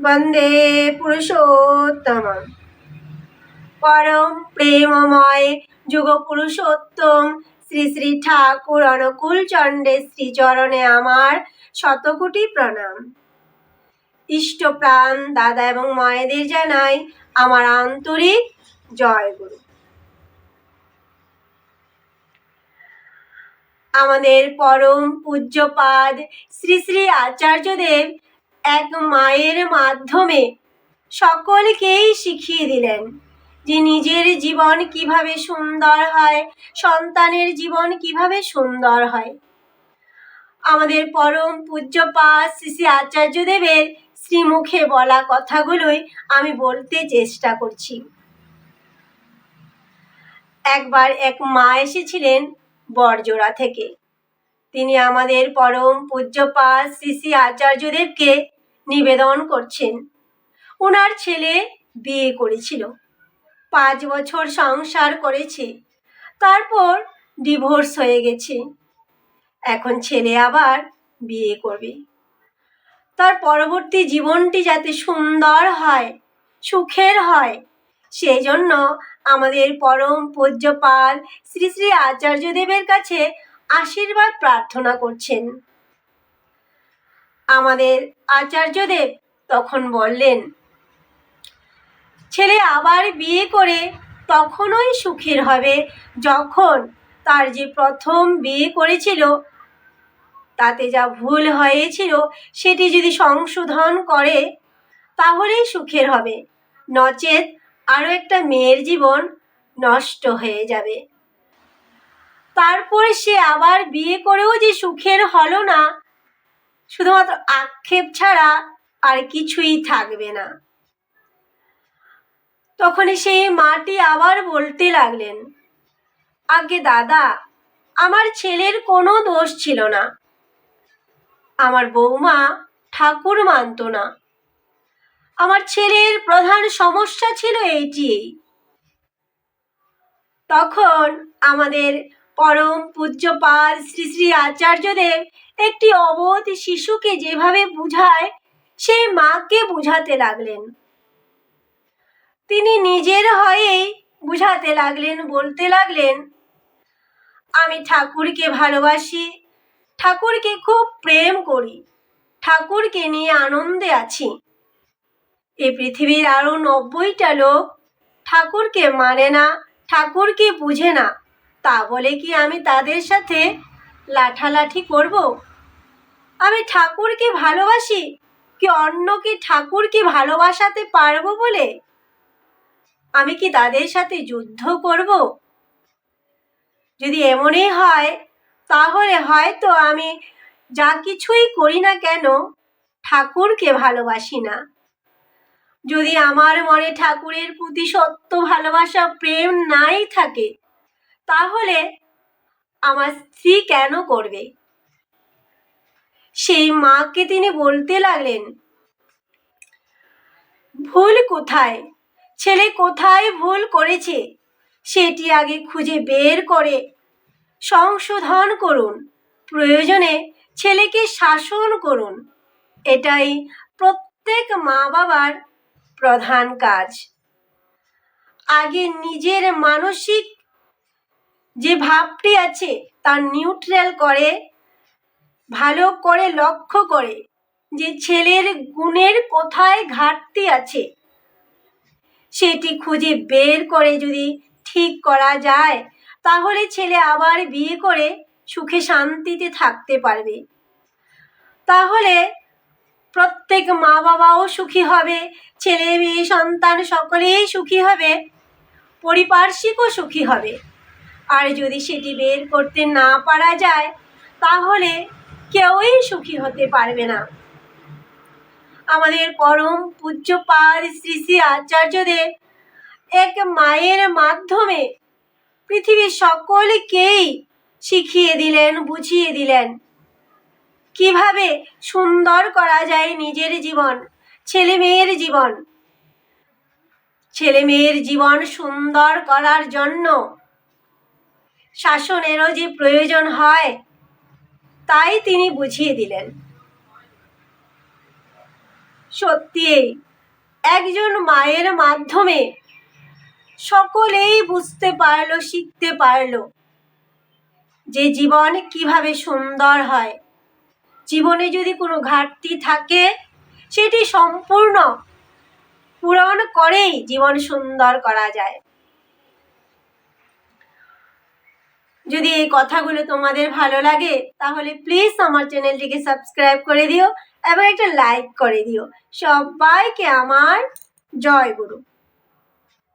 বন্দে পুরুষোত্তম পরম প্রেমময় যুগ পুরুষোত্তম শ্রী শ্রী ঠাকুর অনুকূল চণ্ডে শ্রীচরণে আমার শতকোটি প্রণাম। ইষ্টপ্রাণ দাদা এবং মায়েদের জানাই আমার আন্তরিক জয় গুরু। আমাদের পরম পূজ্যপাদ শ্রী শ্রী আচার্যদেব এক মায়ের মাধ্যমে সকলকেই শিখিয়ে দিলেন যে নিজের জীবন কীভাবে সুন্দর হয়, সন্তানের জীবন কীভাবে সুন্দর হয়। আমাদের পরম পূজ্যপাদ শ্রী শ্রী আচার্যদেবের শ্রীমুখে বলা কথাগুলোই আমি বলতে চেষ্টা করছি। একবার এক মা এসেছিলেন বরজোড়া থেকে। তিনি আমাদের পরম পূজ্যপাদ শ্রী শ্রী আচার্যদেবকে নিবেদন করছেন। ওনার ছেলে বিয়ে করেছিল। পাঁচ বছর সংসার করেছে। তারপর ডিভোর্স হয়ে গেছে। এখন ছেলে আবার বিয়ে করবে। তার পরবর্তী জীবনটি যাতে সুন্দর হয়, সুখের হয় সেই জন্য আমাদের পরম পূজ্যপাল শ্রী শ্রী আচার্যদেবের কাছে আশীর্বাদ প্রার্থনা করছেন। আমাদের আচার্যদেব তখন বললেন, ছেলে আবার বিয়ে করে তখনই সুখের হবে। যখন তার যে প্রথম বিয়ে করেছিল, তাতে যা ভুল হয়েছিল সেটি যদি সংশোধন করে, তাহলেই সুখের হবে। নচেত আরও একটা মেয়ের জীবন নষ্ট হয়ে যাবে। তারপরে সে আবার বিয়ে করেও যে সুখের হলো না শুধুমাত্র আক্ষেপ ছাড়া আর কিছুই থাকবে না। তখনই সেই মাটি আবার বলতে লাগলেন আগে দাদা, আমার ছেলের কোনো দোষ ছিল না। আমার বৌমা ঠাকুর মানত না। আমার ছেলের প্রধান সমস্যা ছিল এইটি তখন আমাদের পরম পূজ্যপাল শ্রী শ্রী আচার্যদেব একটি অবোধ শিশুকে যেভাবে বুঝায়, সেই মাকে বুঝাতে লাগলেন। তিনি নিজের হয়েই বুঝাতে লাগলেন, বলতে লাগলেন, আমি ঠাকুরকে ভালোবাসি, ঠাকুরকে খুব প্রেম করি, ঠাকুরকে নিয়ে আনন্দে আছি। এ পৃথিবীর আরও নব্বইটা লোক ঠাকুরকে মানে না, ঠাকুরকে বুঝে না। তা বলে কি আমি তাদের সাথে লাঠালাঠি করব? আমি ঠাকুরকে ভালোবাসি, কি অন্যকে ঠাকুরকে ভালোবাসাতে পারব বলে? আমি কি তাদের সাথে যুদ্ধ করব? যদি এমনই হয়, তাহলে হয়তো আমি যা কিছুই করি না কেন, ঠাকুরকে ভালোবাসি না। যদি আমার মনে ঠাকুরের প্রতি সত্য ভালোবাসা, প্রেম নাই থাকে তাহলে আমার স্ত্রী কেন করবে? সেই মাকে তিনি বলতে লাগলেন, ভুল কোথায়? ছেলে কোথায় ভুল করেছে? সেটি আগে খুঁজে বের করে সংশোধন করুন। প্রয়োজনে ছেলেকে শাসন করুন। এটাই প্রত্যেক মা বাবার প্রধান কাজ। আগে নিজের মানসিক যে ভাবটি আছে তা নিউট্রাল করে, ভালো করে লক্ষ্য করে যে ছেলের গুণের কোথায় ঘাটতি আছে। সেটি খুঁজে বের করে যদি ঠিক করা যায়, তাহলে ছেলে আবার বিয়ে করে সুখে শান্তিতে থাকতে পারবে। তাহলে প্রত্যেক মা বাবাও সুখী হবে ছেলে মেয়ে সন্তান সকলেই সুখী হবে, পরিপার্শ্বিকও সুখী হবে। আর যদি সেটি বের করতে না পারা যায়, তাহলে কেউই সুখী হতে পারবে না। আমাদের পরম পূজ্যপাদ শ্রী শ্রী আচার্যদেব এক মায়ের মাধ্যমে পৃথিবীর সকলকেই শিখিয়ে দিলেন, বুঝিয়ে দিলেন কীভাবে সুন্দর করা যায় নিজের জীবন ছেলে মেয়ের জীবন। ছেলে মেয়ের জীবন সুন্দর করার জন্য শাসনেরও যে প্রয়োজন হয়, তাই তিনি বুঝিয়ে দিলেন। সত্যি, একজন মায়ের মাধ্যমে সকলেই বুঝতে পারল, শিখতে পারল যে জীবন কীভাবে সুন্দর হয়। জীবনে যদি কোনো ঘাটতি থাকে, সেটি সম্পূর্ণ পূরণ করেই জীবন সুন্দর করা যায়। যদি এই কথাগুলো তোমাদের ভালো লাগে, তাহলে প্লিজ আমার চ্যানেলটিকে সাবস্ক্রাইব করে দিও এবং একটা লাইক করে দিও। সবাইকে আমার জয় গুরু।